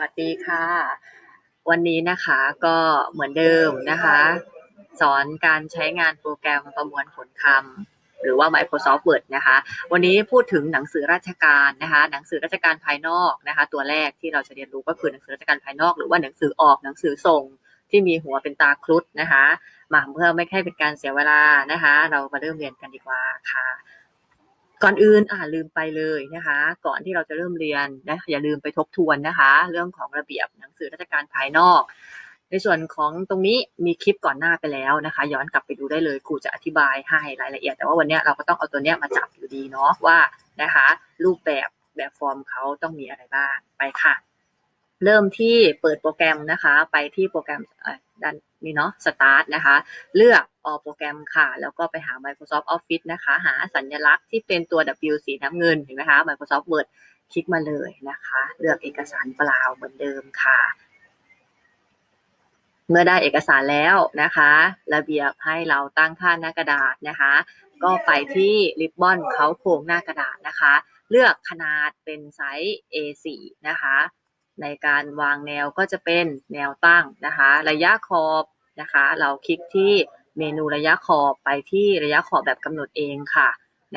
สวัสดีค่ะ วันนี้นะคะก็เหมือนเดิมนะคะ สอนการใช้งานโปรแกรมประมวลผลคำหรือว่า Microsoft Word นะคะ วันนี้พูดถึงหนังสือราชการนะคะ หนังสือราชการภายนอกนะคะ ตัวแรกที่เราจะเรียนรู้ก็คือหนังสือราชการภายนอก หรือว่าหนังสือออกหนังสือส่งที่มีหัวเป็นตาครุฑนะคะมาเพื่อไม่ให้เป็นการเสียเวลานะคะ เรามาเริ่มเรียนกันดีกว่าค่ะ ก่อนอื่นอ่าลืมไปเลยนะคะ ก่อนที่เราจะเริ่มเรียนนะอย่าลืมไปทบทวนนะคะ เรื่องของระเบียบหนังสือราชการภายนอก ในส่วนของตรงนี้มีคลิปก่อนหน้าไปแล้วนะคะ ย้อนกลับไปดูได้เลยครูจะอธิบายให้รายละเอียด แต่ว่าวันนี้เราก็ต้องเอาตัวเนี้ยมาจับอยู่ดีเนาะว่านะคะ รูปแบบแบบฟอร์มเขาต้องมีอะไรบ้างไปค่ะ เริ่มที่เปิดโปรแกรมนะคะ ไปที่โปรแกรมด้านนี้เนาะ start นะคะ เลือก all โปรแกรมค่ะ แล้วก็ไปหา Microsoft Office นะคะ หาสัญลักษณ์ที่เป็นตัว W สีน้ำเงิน เห็นไหมคะ Microsoft Word คลิกมาเลยนะคะ เลือกเอกสารเปล่าเหมือนเดิมค่ะ เมื่อได้เอกสารแล้วนะคะ ระเบียบให้เราตั้งค่าหน้ากระดาษนะคะ ก็ไปที่ริบบอนเขาโครงหน้ากระดาษนะคะ เลือกขนาดเป็นไซส์ A4 นะคะ ในการวางแนวก็จะเป็นแนวตั้งนะคะ ระยะขอบนะคะ เราคลิกที่เมนูระยะขอบไปที่ระยะขอบแบบกำหนดเองค่ะ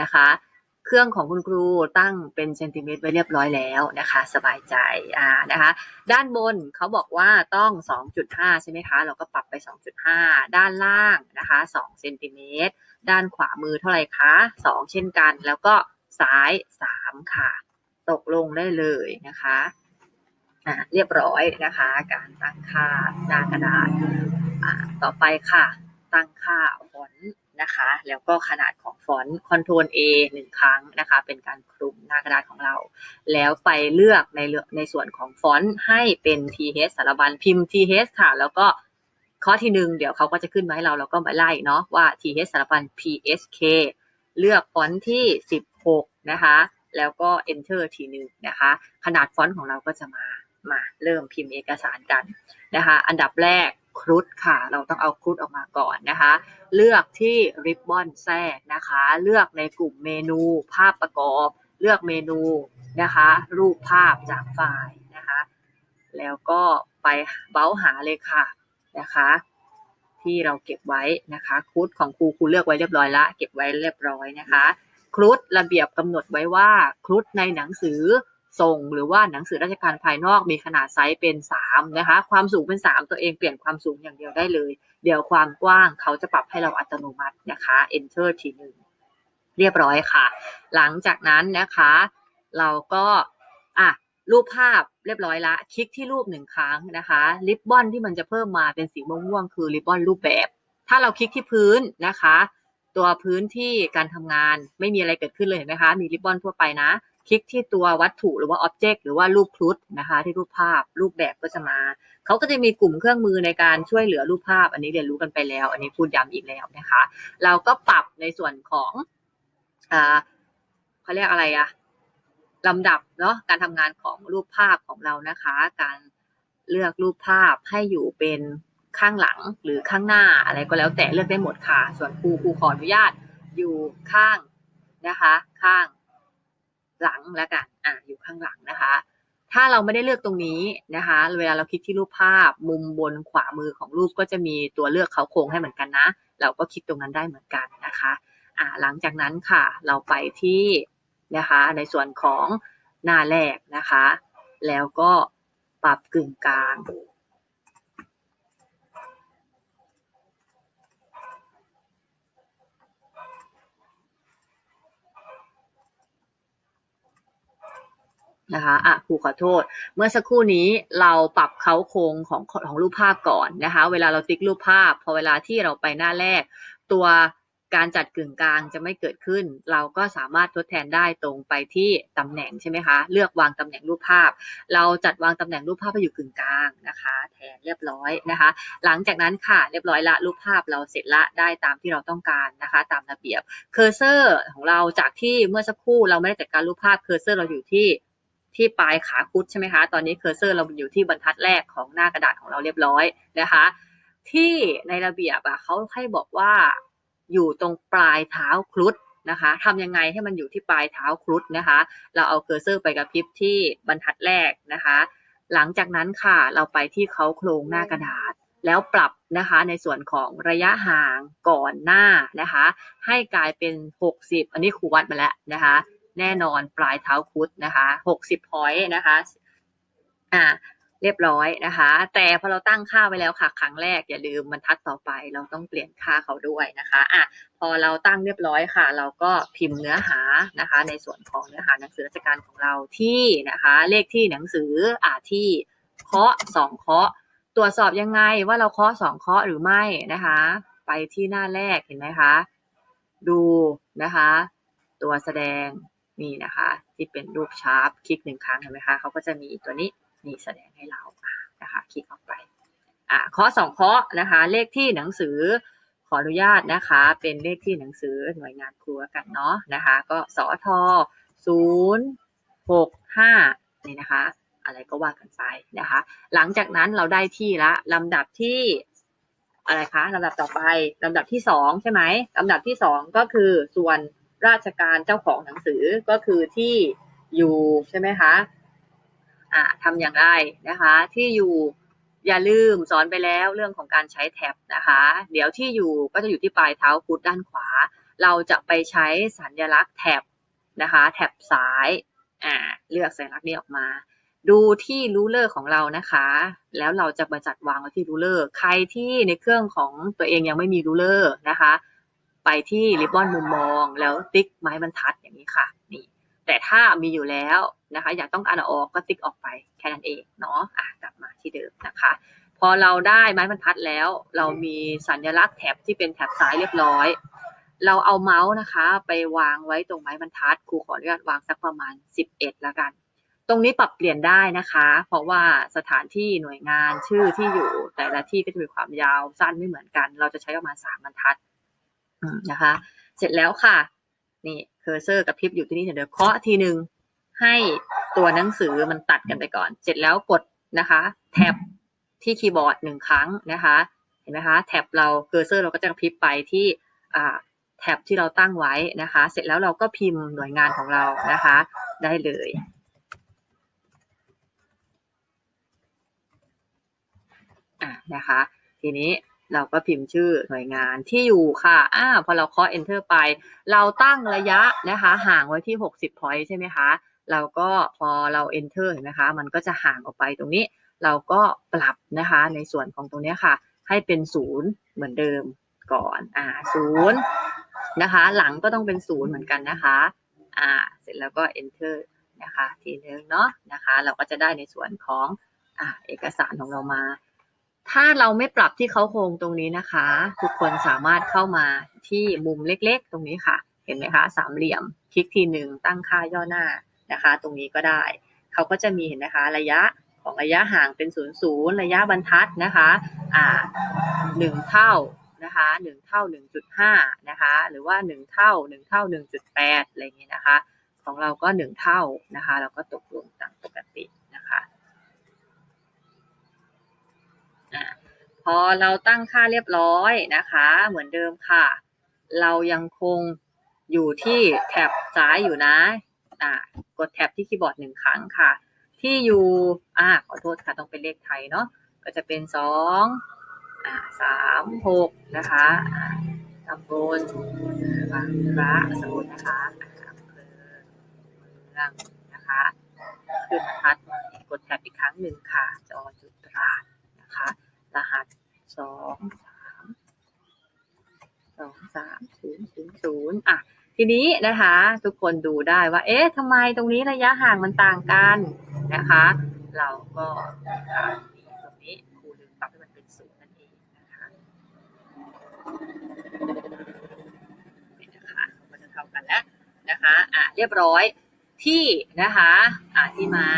นะคะ เครื่องของคุณครูตั้งเป็นเซนติเมตรไว้เรียบร้อยแล้วนะคะ สบายใจอ่านะคะ ด้านบนเขาบอกว่าต้อง 2.5 ใช่ไหมคะ เราก็ปรับไป 2.5 ด้านล่างนะคะ2เซนติเมตรด้านขวามือเท่าไหร่คะ2 เช่นกัน แล้วก็ซ้าย 3 ค่ะ ตกลงได้เลยนะคะ เรียบร้อยนะคะ การตั้งค่าหน้ากระดาษต่อไปค่ะ ตั้งค่าฟอนต์นะคะ แล้วก็ขนาดของฟอนต์ Ctrl A หนึ่งครั้งนะคะ เป็นการคลุมหน้ากระดาษของเรา แล้วไปเลือกในในส่วนของฟอนต์ให้เป็น TH สารบัญพิมพ์ TH ค่ะ แล้วก็ข้อที่หนึ่งเดี๋ยวเขาก็จะขึ้นมาให้เราเราก็มาไล่เนาะว่า TH สารบัญ PSK เลือกฟอนต์ที่ 16 นะคะ แล้วก็ Enter ทีหนึ่งนะคะ ขนาดฟอนต์ของเราก็จะมา มาเริ่มพิมพ์เอกสารกันนะคะ อันดับแรกครุฑค่ะ เราต้องเอาครุฑออกมาก่อนนะคะ เลือกที่ริบบอนแทรกนะคะ เลือกในกลุ่มเมนูภาพประกอบ เลือกเมนูนะคะ รูปภาพจากไฟล์นะคะ แล้วก็ไปเบ้าหาเลยค่ะนะคะ ที่เราเก็บไว้นะคะครุฑของครูครูเลือกไว้เรียบร้อยละเก็บไว้เรียบร้อยนะคะครุฑระเบียบกำหนดไว้ว่าครุฑในหนังสือ ส่งหรือว่าหนังสือราชการภายนอกมีขนาดไซส์เป็น3นะคะ ความสูงเป็น 3 ตัวเองเปลี่ยนความสูงอย่างเดียวได้เลย เดี๋ยวความกว้างเขาจะปรับให้เราอัตโนมัตินะคะ enter ทีหนึ่งเรียบร้อยค่ะ หลังจากนั้นนะคะ เราก็อะรูปภาพเรียบร้อยละ คลิกที่รูปหนึ่งครั้งนะคะ ริบบอนที่มันจะเพิ่มมาเป็นสีม่วงๆคือริบบอนรูปแบบ ถ้าเราคลิกที่พื้นนะคะ ตัวพื้นที่การทำงานไม่มีอะไรเกิดขึ้นเลยเห็นไหมคะ มีริบบอนทั่วไปนะ คลิกที่ตัววัตถุหรือว่าอ็อบเจกต์หรือว่ารูปครุฑนะคะ ที่รูปภาพรูปแบบก็จะมา เขาก็จะมีกลุ่มเครื่องมือในการช่วยเหลือรูปภาพ อันนี้เรียนรู้กันไปแล้ว อันนี้พูดย้ำอีกแล้วนะคะ เราก็ปรับในส่วนของอ่าเขาเรียกอะไรอะลำดับเนาะการทำงานของรูปภาพของเรานะคะ การเลือกรูปภาพให้อยู่เป็นข้างหลังหรือข้างหน้าอะไรก็แล้วแต่เลือกได้หมดค่ะ ส่วนครูครูขออนุญาตอยู่ข้างนะคะ ข้าง หลังแล้วกันอะอยู่ข้างหลังนะคะ ถ้าเราไม่ได้เลือกตรงนี้นะคะ เวลาเราคลิกที่รูปภาพ มุมบนขวามือของรูปก็จะมีตัวเลือกเขาโครงให้เหมือนกันนะ เราก็คลิกตรงนั้นได้เหมือนกันนะคะอ่าหลังจากนั้นค่ะ เราไปที่นะคะ ในส่วนของหน้าแรกนะคะ แล้วก็ปรับกึ่งกลาง นะคะอะครูขอโทษ เมื่อสักครู่นี้เราปรับเขาโครงของของรูปภาพก่อนนะคะ เวลาเราติ๊กรูปภาพ พอเวลาที่เราไปหน้าแรก ตัวการจัดกึ่งกลางจะไม่เกิดขึ้น เราก็สามารถทดแทนได้ตรงไปที่ตำแหน่งใช่ไหมคะ เลือกวางตำแหน่งรูปภาพ เราจัดวางตำแหน่งรูปภาพให้อยู่กึ่งกลางนะคะ แทนเรียบร้อยนะคะ หลังจากนั้นค่ะเรียบร้อยละรูปภาพเราเสร็จละได้ตามที่เราต้องการนะคะ ตามระเบียบเคอร์เซอร์ของเราจากที่เมื่อสักครู่เราไม่ได้จัดการรูปภาพเคอร์เซอร์เราอยู่ที่ ที่ปลายขาคุดใช่ไหมคะ ตอนนี้เคอร์เซอร์เราอยู่ที่บรรทัดแรกของหน้ากระดาษของเราเรียบร้อยนะคะ ที่ในระเบียบอะเขาให้บอกว่าอยู่ตรงปลายเท้าครุฑนะคะทำยังไงให้มันอยู่ที่ปลายเท้าครุฑนะคะ เราเอาเคอร์เซอร์ไปกระพริบที่บรรทัดแรกนะคะ หลังจากนั้นค่ะเราไปที่เขาโครงหน้ากระดาษ แล้วปรับนะคะในส่วนของระยะห่างก่อนหน้านะคะ ให้กลายเป็น 60 อันนี้ครูวัดมาแล้วนะคะ แน่นอนปลายเท้าคุดนะคะ60พอยต์นะคะอ่าเรียบร้อยนะคะ แต่พอเราตั้งค่าไว้แล้วค่ะ ครั้งแรกอย่าลืมบรรทัดต่อไปเราต้องเปลี่ยนค่าเขาด้วยนะคะอะพอเราตั้งเรียบร้อยค่ะ เราก็พิมพ์เนื้อหานะคะ ในส่วนของเนื้อหาหนังสือราชการของเราที่นะคะ เลขที่หนังสืออ่าที่เคาะสองเคาะ ตรวจสอบยังไงว่าเราเคาะสองเคาะหรือไม่นะคะ ไปที่หน้าแรกเห็นไหมคะ ดูนะคะ ตัวแสดง นี่นะคะ ที่เป็นรูปชาร์ปคลิกหนึ่งครั้งเห็นไหมคะเขาก็จะมีตัวนี้นี่แสดงให้เรานะคะคลิกออกไปอ่าเคาะสองเคาะนะคะ เลขที่หนังสือขออนุญาตนะคะ เป็นเลขที่หนังสือหน่วยงานครูแล้วกันเนาะนะคะ ก็สอทศูนย์หกห้านี่นะคะ อะไรก็ว่ากันไปนะคะ หลังจากนั้นเราได้ที่ละลำดับที่อะไรคะลำดับต่อไปลำดับที่สองใช่ไหมลำดับที่สองก็คือส่วน ราชการเจ้าของหนังสือก็คือที่อยู่ใช่ไหมคะอ่าทำอย่างไรนะคะ ที่อยู่อย่าลืมสอนไปแล้วเรื่องของการใช้แท็บนะคะ เดี๋ยวที่อยู่ก็จะอยู่ที่ปลายเท้าพุทด้านขวา เราจะไปใช้สัญลักษณ์แท็บนะคะแท็บซ้ายอ่าเลือกสัญลักษณ์นี้ออกมา ดูที่รูเลอร์ของเรานะคะ แล้วเราจะมาจัดวางไว้ที่รูเลอร์ ใครที่ในเครื่องของตัวเองยังไม่มีรูเลอร์นะคะ ไปที่ริบบอนมุมมอง แล้วติ๊กไม้บรรทัดอย่างนี้ค่ะนี่แต่ถ้ามีอยู่แล้วนะคะ อยากต้องการเอาออกก็ติ๊กออกไปแค่นั้นเองเนาะอะกลับมาที่เดิมนะคะ พอเราได้ไม้บรรทัดแล้ว เรามีสัญลักษณ์แถบที่เป็นแถบซ้ายเรียบร้อย เราเอาเมาส์นะคะ ไปวางไว้ตรงไม้บรรทัดครูขออนุญาตวางสักประมาณ 11แล้วกันตรงนี้ปรับเปลี่ยนได้นะคะ เพราะว่าสถานที่หน่วยงานชื่อที่อยู่แต่ละที่ก็จะมีความยาวสั้นไม่เหมือนกัน เราจะใช้ประมาณสามบรรทัด นะคะ เสร็จแล้วค่ะ นี่เคอร์เซอร์กับพริบอยู่ที่นี่เดี๋ยวเคาะทีหนึ่งให้ตัวหนังสือมันตัดกันไปก่อน เสร็จแล้วกดนะคะแท็บที่คีย์บอร์ดหนึ่งครั้งนะคะ เห็นไหมคะแท็บเราเคอร์เซอร์เราก็จะพริบไปที่อ่าแท็บที่เราตั้งไว้นะคะ เสร็จแล้วเราก็พิมพ์หน่วยงานของเรานะคะ ได้เลยอะนะคะ ทีนี้ เราก็พิมพ์ชื่อหน่วยงานที่อยู่ค่ะอ่าพอเราเคาะ enter ไป เราตั้งระยะนะคะห่างไว้ที่ 60 point ใช่ไหมคะ เราก็พอเรา enter เห็นไหมคะ มันก็จะห่างออกไปตรงนี้ เราก็ปรับนะคะในส่วนของตรงนี้ค่ะ ให้เป็นศูนย์เหมือนเดิมก่อนอ่าศูนย์นะคะ หลังก็ต้องเป็นศูนย์เหมือนกันนะคะอ่าเสร็จแล้วก็ enter นะคะทีนึงเนาะนะคะ เราก็จะได้ในส่วนของอ่าเอกสารของเรามา ถ้าเราไม่ปรับที่เขาโครงตรงนี้นะคะ ทุกคนสามารถเข้ามาที่มุมเล็กๆ ตรงนี้ค่ะ เห็นไหมคะ สามเหลี่ยม คลิกทีหนึ่งตั้งค่าย่อหน้านะคะ ตรงนี้ก็ได้ เขาก็จะมีเห็นนะคะ ระยะของระยะห่างเป็นศูนย์ศูนย์ระยะบรรทัดนะคะอ่าหนึ่งเท่านะคะหนึ่งเท่าหนึ่งจุดห้านะคะ หรือว่าหนึ่งเท่าหนึ่งเท่าหนึ่งจุดแปดอะไรอย่างนี้นะคะ ของเราก็หนึ่งเท่านะคะ เราก็ตกลงตามปกติ นะพอเราตั้งค่าเรียบร้อยนะคะ เหมือนเดิมค่ะ เรายังคงอยู่ที่แท็บซ้ายอยู่นะอ่ากดแท็บที่คีย์บอร์ดหนึ่งครั้งค่ะ ที่อยู่อ่าขอโทษค่ะต้องเป็นเลขไทยเนาะก็จะเป็นสองอ่าสามหกนะคะตำบลบางพระสมุทรนะคะอ่าอำเภอเมืองนะคะขึ้นทัดกดแท็บอีกครั้งหนึ่งค่ะจอจุดตราด องสามสองสามศูนย์ศูนย์ศูนย์อะทีนี้นะคะ ทุกคนดูได้ว่า เอ๊ะทำไมตรงนี้ระยะห่างมันต่างกันนะคะ เราก็มีตรงนี้ครูลืมปรับให้มันเป็นศูนย์นั่นเองนะคะนี่นะคะมันจะเท่ากันแล้วนะคะอะเรียบร้อยที่นะคะอ่าที่มา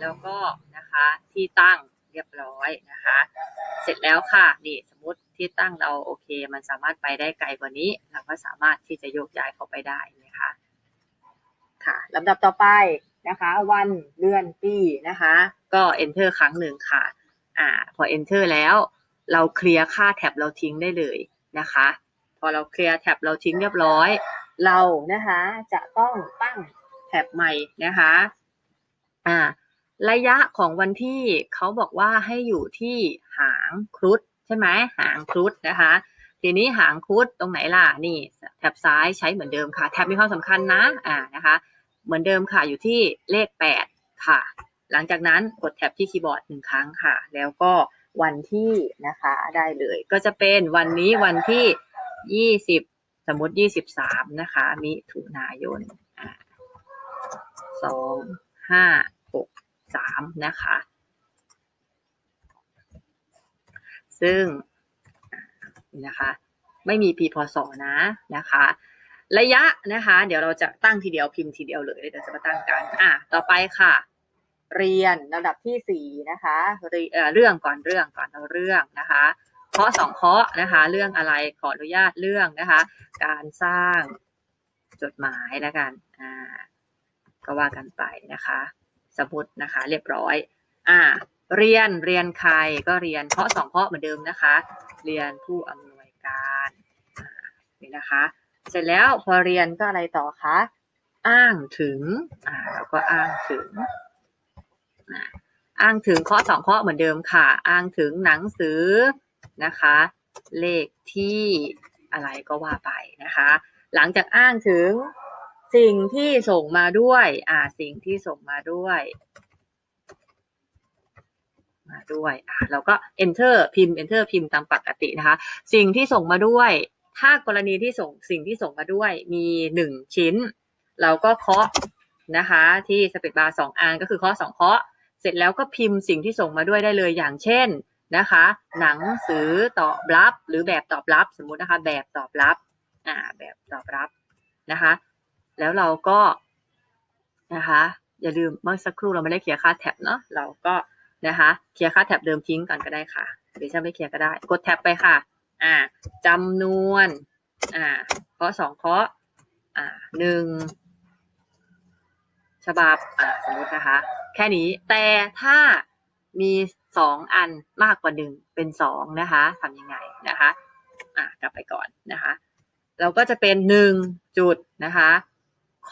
แล้วก็นะคะที่ตั้ง เรียบร้อยนะคะ เสร็จแล้วค่ะนี่สมมติที่ตั้งเราโอเค มันสามารถไปได้ไกลกว่านี้ เราก็สามารถที่จะโยกย้ายเข้าไปได้นะคะค่ะลำดับต่อไปนะคะ วันเดือนปีนะคะ ก็ enter ครั้งหนึ่งค่ะอ่าพอ enter แล้ว เราเคลียร์ค่าแท็บเราทิ้งได้เลยนะคะ พอเราเคลียร์แท็บเราทิ้งเรียบร้อย เรานะคะจะต้องตั้งแท็บใหม่นะคะอ่า ระยะของวันที่เขาบอกว่าให้อยู่ที่หางครุฑใช่ไหมหางครุฑนะคะ ทีนี้หางครุฑตรงไหนล่ะนี่แถบซ้ายใช้เหมือนเดิมค่ะ แถบมีความสำคัญนะอ่านะคะ เหมือนเดิมค่ะอยู่ที่เลข 8 ค่ะ หลังจากนั้นกดแท็บที่คีย์บอร์ดหนึ่งครั้งค่ะ แล้วก็วันที่นะคะได้เลย ก็จะเป็นวันนี้วันที่ 20 สมมติ 23 นะคะ มิถุนายนสองห้า หกสามนะคะ ซึ่งนะคะไม่มีปีพศนะนะคะ ระยะนะคะ เดี๋ยวเราจะตั้งทีเดียวพิมพ์ทีเดียวเลยเดี๋ยวจะมาตั้งกันอะต่อไปค่ะ เรียนลำดับที่สี่นะคะเรียเอ่อเรื่องก่อนเรื่องก่อนเอาเรื่องนะคะเคาะสองเคาะนะคะ เรื่องอะไรขออนุญาตเรื่องนะคะ การสร้างจดหมายแล้วกันอ่าก็ว่ากันไปนะคะ สมมตินะคะ เรียบร้อย อ่า เรียนเรียนใครก็เรียนเคาะสองเคาะเหมือนเดิมนะคะ เรียนผู้อำนวยการอ่านี่นะคะ เสร็จแล้วพอเรียนก็อะไรต่อคะอ้างถึงอ่าแล้วก็อ้างถึงอ่าอ้างถึงข้อสองข้อเหมือนเดิมค่ะ อ้างถึงหนังสือนะคะ เลขที่อะไรก็ว่าไปนะคะ หลังจากอ้างถึง สิ่งที่ส่งมาด้วย อ่า สิ่งที่ส่งมาด้วย มาด้วย อ่าเราก็ enter พิมพ์ enter พิมพ์ตามปกตินะคะ สิ่งที่ส่งมาด้วย ถ้ากรณีที่ส่ง สิ่งที่ส่งมาด้วย มีหนึ่งชิ้น เราก็เคาะนะคะ ที่สเปซบาร์สองอันก็คือเคาะสองเคาะ เสร็จแล้วก็พิมพ์สิ่งที่ส่งมาด้วยได้เลย อย่างเช่นนะคะ หนังสือตอบรับ หรือแบบตอบรับ สมมุตินะคะ แบบตอบรับ อ่า แบบตอบรับนะคะ แล้วเราก็นะคะ อย่าลืมเมื่อสักครู่เราไม่ได้เคลียร์ค่าแท็บเนาะเราก็นะคะเคลียร์ค่าแท็บเดิมทิ้งก่อนก็ได้ค่ะหรือจะไม่เคลียร์ก็ได้ กดแท็บไปค่ะ อ่าจำนวน อ่าเคาะสองเคาะอ่าหนึ่งฉบับอ่าสมมตินะคะ แค่นี้แต่ถ้ามีสองอันมากกว่าหนึ่งเป็นสองนะคะทำยังไงนะคะ อ่ากลับไปก่อนนะคะ เราก็จะเป็นหนึ่งจุดนะคะ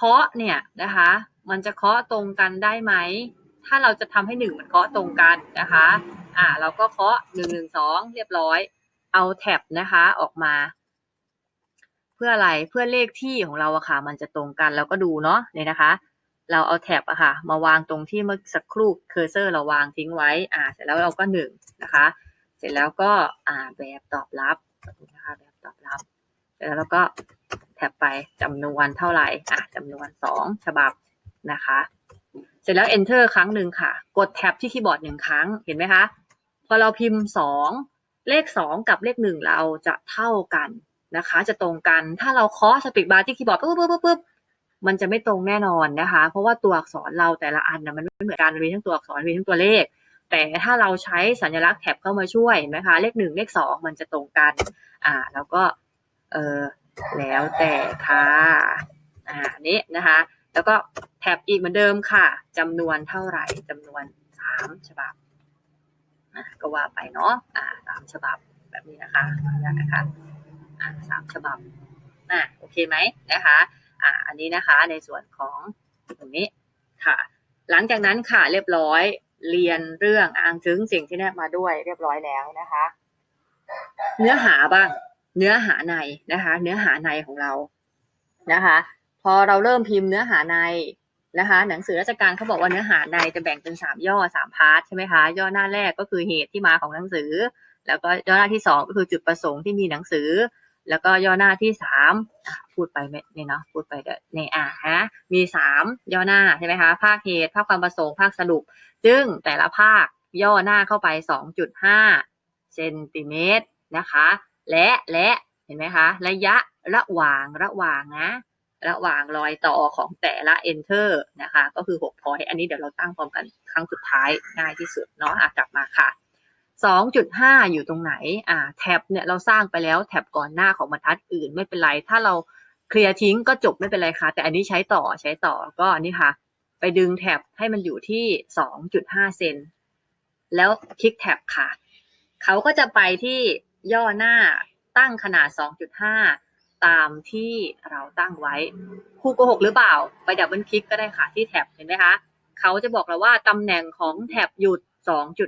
เคาะเนี่ยนะคะ มันจะเคาะตรงกันได้ไหม ถ้าเราจะทำให้หนึ่งมันเคาะตรงกันนะคะ อ่า เราก็เคาะหนึ่งหนึ่งสองเรียบร้อย เอาแท็บนะคะออกมา เพื่ออะไร เพื่อเลขที่ของเราอะค่ะ มันจะตรงกันแล้วก็ดูเนาะเนี่ยนะคะ เราเอาแท็บอะค่ะ มาวางตรงที่เมื่อสักครู่เคอร์เซอร์เราวางทิ้งไว้ อ่า เสร็จแล้วเราก็หนึ่งนะคะ เสร็จแล้วก็ อ่า แบบตอบรับนะคะ แบบตอบรับเสร็จแล้วเราก็ แท็บไปจำนวนเท่าไหร่อะจำนวนสองฉบับนะคะ เสร็จแล้ว enter ครั้งหนึ่งค่ะ กดแท็บที่คีย์บอร์ดหนึ่งครั้งเห็นไหมคะพอเราพิมพ์สองเลขสองกับเลขหนึ่งเราจะเท่ากันนะคะ จะตรงกันถ้าเราเคาะสปีกบาร์ที่คีย์บอร์ดปุ๊บปุ๊บปุ๊บมันจะไม่ตรงแน่นอนนะคะ เพราะว่าตัวอักษรเราแต่ละอันนะมันไม่เหมือนกันมีทั้งตัวอักษรมีทั้งตัวเลข แต่ถ้าเราใช้สัญลักษณ์แท็บเข้ามาช่วยนไหมคะ เลขหนึ่งเลขสองมันจะตรงกัน อ่า แล้วก็เออ แล้วแต่ค่ะอ่านี้นะคะ แล้วก็แท็บอีกเหมือนเดิมค่ะจำนวนเท่าไหร่จำนวนสามฉบับก็ว่าไปเนาะอ่าสามฉบับแบบนี้นะคะนะคะอ่าสามฉบับอ่าโอเคไหมนะคะอ่าอันนี้นะคะในส่วนของตรงนี้ค่ะ หลังจากนั้นค่ะเรียบร้อยเรียนเรื่องอ้างถึงสิ่งที่แนบมาด้วยเรียบร้อยแล้วนะคะ เนื้อหาบ้าง เนื้อหาในนะคะ เนื้อหาในของเรานะคะ พอเราเริ่มพิมพ์เนื้อหาในนะคะ หนังสือราชการเขาบอกว่าเนื้อหาในจะแบ่งเป็นสามย่อสามพาร์ทใช่ไหมคะย่อหน้าแรกก็คือเหตุที่มาของหนังสือ แล้วก็ย่อหน้าที่สองก็คือจุดประสงค์ที่มีหนังสือ แล้วก็ย่อหน้าที่สามพูดไปไม่เนี่ยเนาะพูดไปเดี๋ยวในอะฮะมีสามย่อหน้าใช่ไหมคะภาคเหตุภาคความประสงค์ภาคสรุป ซึ่งแต่ละภาคย่อหน้าเข้าไป 2.5 เซนติเมตรนะคะ และและเห็นไหมคะ ระยะระหว่างระหว่างนะ ระหว่างรอยต่อของแต่ละ enter นะคะ ก็คือ6 point อันนี้เดี๋ยวเราตั้งพร้อมกันครั้งสุดท้ายง่ายที่สุดเนาะอะกลับมาค่ะ2.5 อยู่ตรงไหน อ่า แท็บเนี่ยเราสร้างไปแล้วแท็บก่อนหน้าของบรรทัดอื่นไม่เป็นไร ถ้าเราเคลียร์ทิ้งก็จบไม่เป็นไรค่ะ แต่อันนี้ใช้ต่อใช้ต่อก็อนนี้ค่ะ ไปดึงแท็บให้มันอยู่ที่ 2.5 เซน แล้วคลิกแท็บค่ะ เขาก็จะไปที่ ย่อหน้าตั้งขนาด 2.5 ตามที่เราตั้งไว้ครูโกหกหรือเปล่า ไปดับเบิลคลิกก็ได้ค่ะที่แท็บเห็นไหมคะเขาจะบอกเราว่าตำแหน่งของแถบหยุด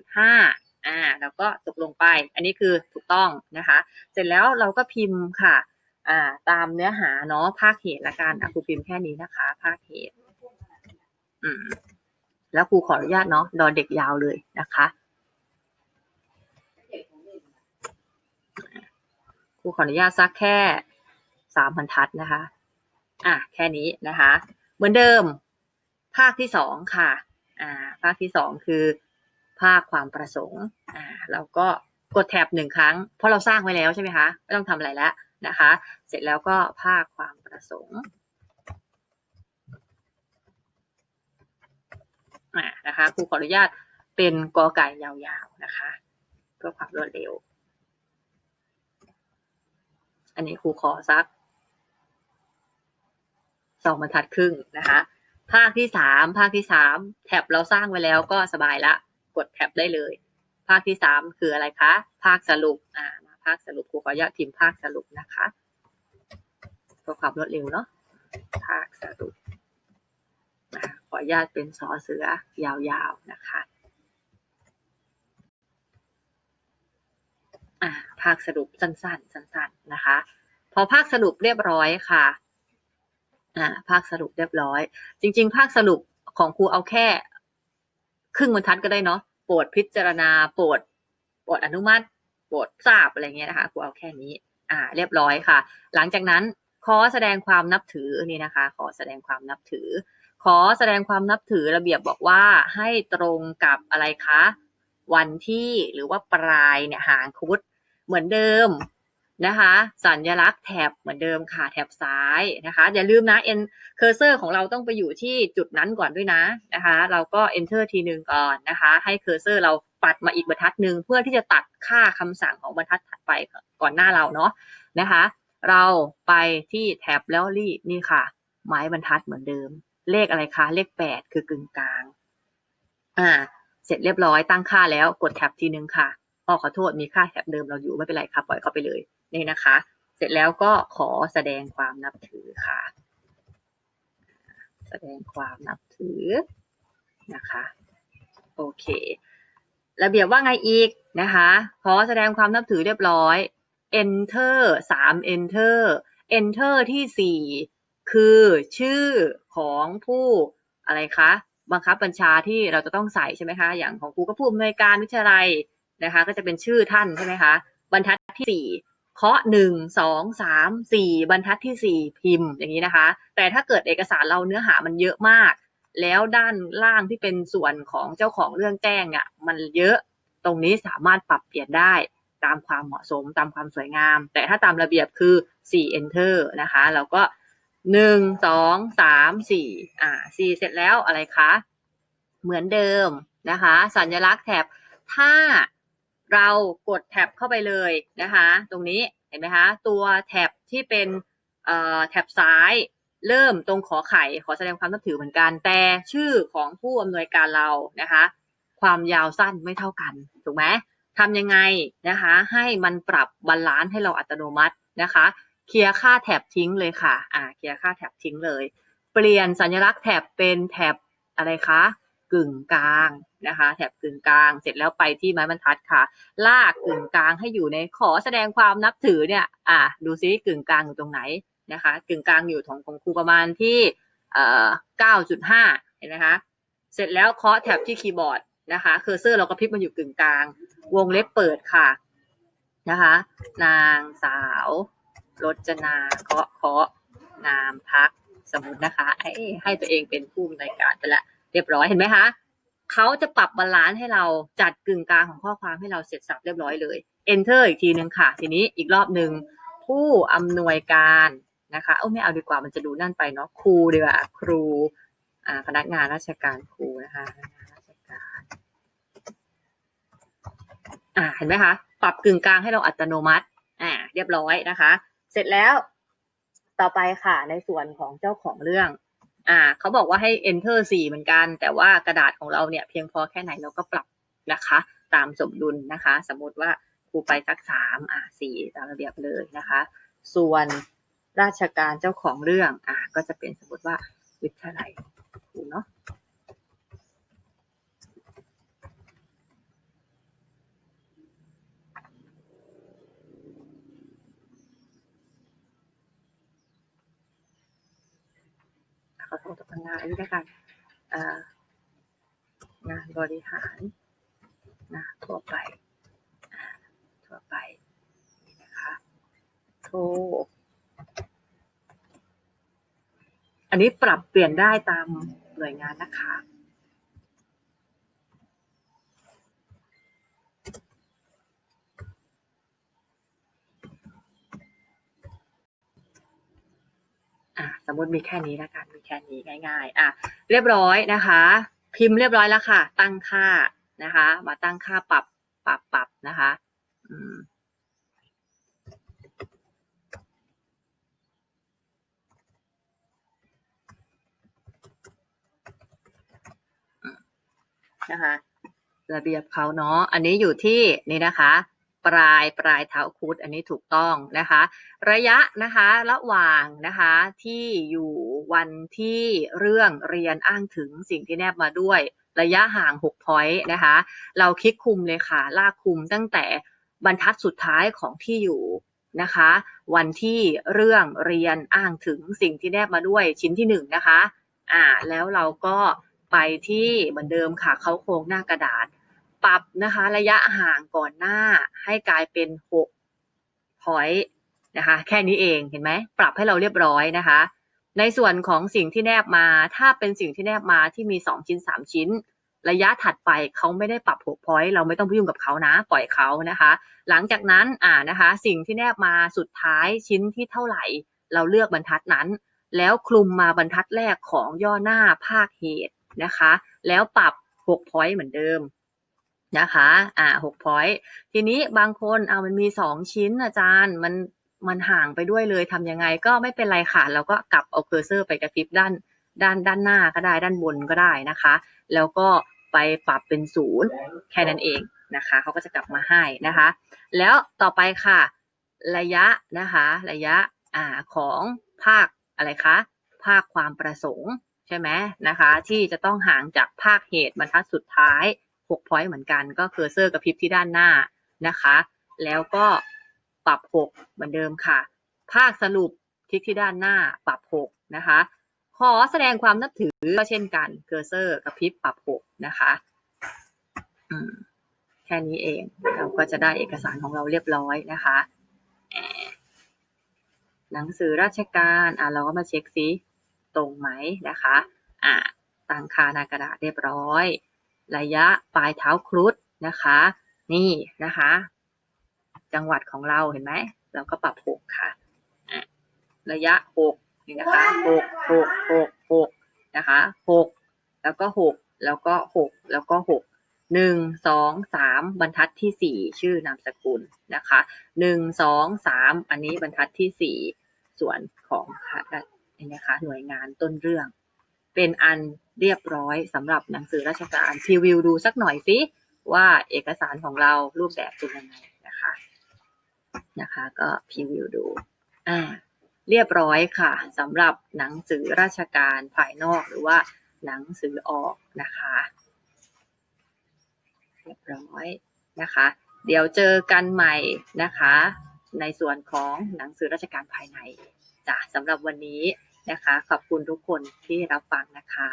2.5 อ่าแล้วก็ตกลงไป อันนี้คือถูกต้องนะคะ เสร็จแล้วเราก็พิมพ์ค่ะอ่าตามเนื้อหาเนาะภาคเหตุละกันอะครูพิมพ์แค่นี้นะคะ ภาคเหตุ อืมแล้วครูขออนุญาตเนาะดอเด็กยาวเลยนะคะ ครูขออนุญาตซักแค่สามบรรทัดนะคะ อะแค่นี้นะคะ เหมือนเดิม ภาคที่สองค่ะ อ่า ภาคที่สองคือ ภาคความประสงค์ อ่า เราก็กดแท็บหนึ่งครั้ง เพราะเราสร้างไว้แล้วใช่ไหมคะ ไม่ต้องทำอะไรแล้วนะคะ เสร็จแล้วก็ภาคความประสงค์อ่านะคะครูขออนุญาตเป็นกอไก่ยาวๆนะคะ เพื่อความรวดเร็ว อันนี้ครูขอสักสองบรรทัดครึ่งนะคะ ภาคที่สามภาคที่สามแท็บเราสร้างไว้แล้วก็สบายละ กดแท็บได้เลย ภาคที่สามคืออะไรคะ ภาคสรุปอ่ามาภาคสรุปครูขออนุญาตพิมพ์ภาคสรุปนะคะเพื่อความรวดเร็วเนาะภาคสรุปขออนุญาตเป็นสอเสือยาวๆนะคะ อ่าภาคสรุปสั้นๆ สั้นๆนะคะ พอภาคสรุปเรียบร้อยค่ะอ่าภาคสรุปเรียบร้อย จริง ๆ ภาคสรุปของครูเอาแค่ ครึ่งบรรทัดก็ได้เนาะโปรดพิจารณาโปรดโปรดอนุมัติโปรดทราบอะไรเงี้ยนะคะครูเอาแค่นี้ อ่า เรียบร้อยค่ะ หลังจากนั้นขอแสดงความนับถือนี่นะคะ ขอแสดงความนับถือ ขอแสดงความนับถือระเบียบบอกว่าให้ตรงกับอะไรคะ วันที่หรือว่าปลายเนี่ยหางคุด เหมือนเดิมนะคะ สัญลักษณ์แถบเหมือนเดิมค่ะแถบซ้ายนะคะอย่าลืมนะ en cursor ของเราต้องไปอยู่ที่จุดนั้นก่อนด้วยนะนะคะ เราก็ enter ทีหนึ่งก่อนนะคะ ให้ cursor เราปัดมาอีกบรรทัดหนึ่งเพื่อที่จะตัดค่าคำสั่งของบรรทัดถัดไปก่อนหน้าเราเนาะนะคะ เราไปที่แท็บแล้วรีนี่ค่ะ ไม้บรรทัดเหมือนเดิม เลขอะไรคะเลขแปดคือกึ่งกลางอ่าเสร็จเรียบร้อยตั้งค่าแล้วกดแท็บทีนึงค่ะ อ๋อขอโทษมีค่าแท็บเดิมเราอยู่ไม่เป็นไรค่ะปล่อยเข้าไปเลยนี่นะคะ เสร็จแล้วก็ขอแสดงความนับถือค่ะ แสดงความนับถือนะคะโอเค ระเบียบว่าไงอีกนะคะ ขอแสดงความนับถือเรียบร้อย enter สาม enter enter ที่สี่คือชื่อของผู้อะไรคะ บังคับบัญชาที่เราจะต้องใส่ใช่ไหมคะ อย่างของครูก็ผู้อำนวยการวิทยาลัย นะคะ ก็จะเป็นชื่อท่านใช่ไหมคะ บรรทัดที่สี่เคาะหนึ่งสองสามสี่บรรทัดที่สี่พิมพ์อย่างนี้นะคะ แต่ถ้าเกิดเอกสารเราเนื้อหามันเยอะมาก แล้วด้านล่างที่เป็นส่วนของเจ้าของเรื่องแจ้งเนี่ยมันเยอะตรงนี้สามารถปรับเปลี่ยนได้ตามความเหมาะสมตามความสวยงาม แต่ถ้าตามระเบียบคือ 4 enter นะคะ เราก็ 1 2 3 4 อ่า 4 เสร็จแล้วอะไรคะ เหมือนเดิมนะคะ สัญลักษณ์แถบถ้า เรากดแท็บเข้าไปเลยนะคะ ตรงนี้เห็นไหมคะตัวแท็บที่เป็นแท็บซ้ายเริ่มตรงขอไข่ขอแสดงความนับถือเหมือนกัน แต่ชื่อของผู้อำนวยการเรานะคะ ความยาวสั้นไม่เท่ากันถูกไหมทำยังไงนะคะ ให้มันปรับบาลานซ์ให้เราอัตโนมัตินะคะ เคลียร์ค่าแท็บทิ้งเลยค่ะอ่าเคลียร์ค่าแท็บทิ้งเลย เปลี่ยนสัญลักษณ์แท็บเป็นแท็บอะไรคะ กึ่งกลางนะคะ แถบกึ่งกลางเสร็จแล้วไปที่ไม้บรรทัดค่ะ ลากกึ่งกลางให้อยู่ในขอแสดงความนับถือเนี่ย อ่าดูซิกึ่งกลางอยู่ตรงไหนนะคะ กึ่งกลางอยู่ของของครูประมาณที่เอ่อ9.5เห็นไหมคะเสร็จแล้วเคาะแท็บที่คีย์บอร์ดนะคะเคอร์เซอร์เราก็พลิกมาอยู่กึ่งกลาง วงเล็บเปิดค่ะนะคะ นางสาวรจนาเคาะเคาะนามพักสมมตินะคะให้ตัวเองเป็นผู้อำนการไปละ เรียบร้อยเห็นไหมคะเขาจะปรับบาลานซ์ให้เราจัดกึ่งกลางของข้อความให้เราเสร็จสับเรียบร้อยเลย enter อีกทีหนึ่งค่ะ ทีนี้อีกรอบหนึ่งผู้อำนวยการนะคะเอ้ไม่เอาดีกว่ามันจะดูนั่นไปเนาะครูดีกว่าครูอ่าพนักงานราชการครูนะคะพนักงานราชการอ่าเห็นไหมคะปรับกึ่งกลางให้เราอัตโนมัติอ่าเรียบร้อยนะคะ เสร็จแล้วต่อไปค่ะในส่วนของเจ้าของเรื่อง อ่าเขาบอกว่าให้ enter 4 เหมือนกัน แต่ว่ากระดาษของเราเนี่ยเพียงพอแค่ไหนเราก็ปรับนะคะ ตามสมดุลนะคะ สมมติว่าครูไปสักสามอ่าสี่ตามระเบียบเลยนะคะ ส่วนราชการเจ้าของเรื่องอ่าก็จะเป็นสมมติว่าวิทยาลัยครูเนาะ งานอันนี้แล้วกันเอ่องานบริหารนะทั่วไปทั่วไปนี่นะคะโทรอันนี้ปรับเปลี่ยนได้ตามหน่วยงานนะคะ อะสมมติมีแค่นี้แล้วกันมีแค่นี้ง่าย ๆ อะเรียบร้อยนะคะ พิมพ์เรียบร้อยแล้วค่ะ ตั้งค่านะคะ มาตั้งค่าปรับปรับปรับนะคะอืมนะคะระเบียบเขาเนาะ อันนี้อยู่ที่นี่นะคะ ปลายปลายเท้าคุดอันนี้ถูกต้องนะคะ ระยะนะคะระหว่างนะคะที่อยู่วันที่เรื่องเรียนอ้างถึงสิ่งที่แนบมาด้วยระยะห่าง6 point นะคะ เราคลิกคุมเลยค่ะ ลากคุมตั้งแต่บรรทัดสุดท้ายของที่อยู่นะคะ วันที่เรื่องเรียนอ้างถึงสิ่งที่แนบมาด้วยชิ้นที่หนึ่งนะคะ อ่า แล้วเราก็ไปที่เหมือนเดิมค่ะ เขาโครงหน้ากระดาษ ปรับนะคะระยะห่างก่อนหน้าให้กลายเป็น6 point นะคะแค่นี้เองเห็นไหมปรับให้เราเรียบร้อยนะคะ ในส่วนของสิ่งที่แนบมาถ้าเป็นสิ่งที่แนบมาที่มี 2 ชิ้น 3 ชิ้น ระยะถัดไปเขาไม่ได้ปรับ6 point เราไม่ต้องไปยุ่งกับเขานะปล่อยเขานะคะ หลังจากนั้นอ่านะคะสิ่งที่แนบมาสุดท้ายชิ้นที่เท่าไหร่ เราเลือกบรรทัดนั้น แล้วคลุมมาบรรทัดแรกของย่อหน้าภาคเหตุนะคะ แล้วปรับ6 point เหมือนเดิม นะคะอ่า6 point ทีนี้บางคนเอามันมี2ชิ้นอาจารย์มันมันห่างไปด้วยเลยทำยังไงก็ไม่เป็นไรค่ะเราก็กลับเอาเคอร์เซอร์ไปกระพริบด้านด้านด้านหน้าก็ได้ด้านบนก็ได้นะคะ แล้วก็ไปปรับเป็นศูนย์แค่นั้นเองนะคะเขาก็จะกลับมาให้นะคะ แล้วต่อไปค่ะ ระยะนะคะ ระยะอ่าของภาคอะไรคะภาคความประสงค์ใช่ไหมนะคะ ที่จะต้องห่างจากภาคเหตุบรรทัดสุดท้าย 6 point เหมือนกัน ก็เคอร์เซอร์กระพริบที่ด้านหน้านะคะ แล้วก็ปรับ 6 เหมือนเดิมค่ะ ภาคสรุปคลิกที่ด้านหน้าปรับ 6 นะคะ ขอแสดงความนับถือก็เช่นกันเคอร์เซอร์กระพริบปรับ 6 นะคะแค่นี้เองเราก็จะได้เอกสารของเราเรียบร้อยนะคะหนังสือราชการอะเราก็มาเช็คซิตรงไหมนะคะ อะตั้งค่าหน้ากระดาษเรียบร้อย ระยะปลายเท้าครุฑนะคะ นี่นะคะ จังหวัดของเราเห็นไหมเราก็ปรับ 6 ค่ะ ระยะ 6 นี่นะคะ 6 6 6 6 นะคะ 6 แล้วก็ 6 แล้วก็ 6 แล้วก็ 6 1 2 3 บรรทัดที่ 4 ชื่อนามสกุลนะคะ 1 2 3 อันนี้บรรทัดที่ 4 ส่วนของนี่นะคะหน่วยงานต้นเรื่อง เป็นอันเรียบร้อยสำหรับหนังสือราชการพรีวิวดูสักหน่อยสิว่าเอกสารของเรารูปแบบเป็นยังไงนะคะนะคะ ก็พรีวิวดูอ่าเรียบร้อยค่ะสำหรับหนังสือราชการภายนอกหรือว่าหนังสือออกนะคะ เรียบร้อยนะคะ เดี๋ยวเจอกันใหม่นะคะ ในส่วนของหนังสือราชการภายในจ้ะสำหรับวันนี้ นะคะ ขอบคุณทุกคนที่รับฟังนะคะ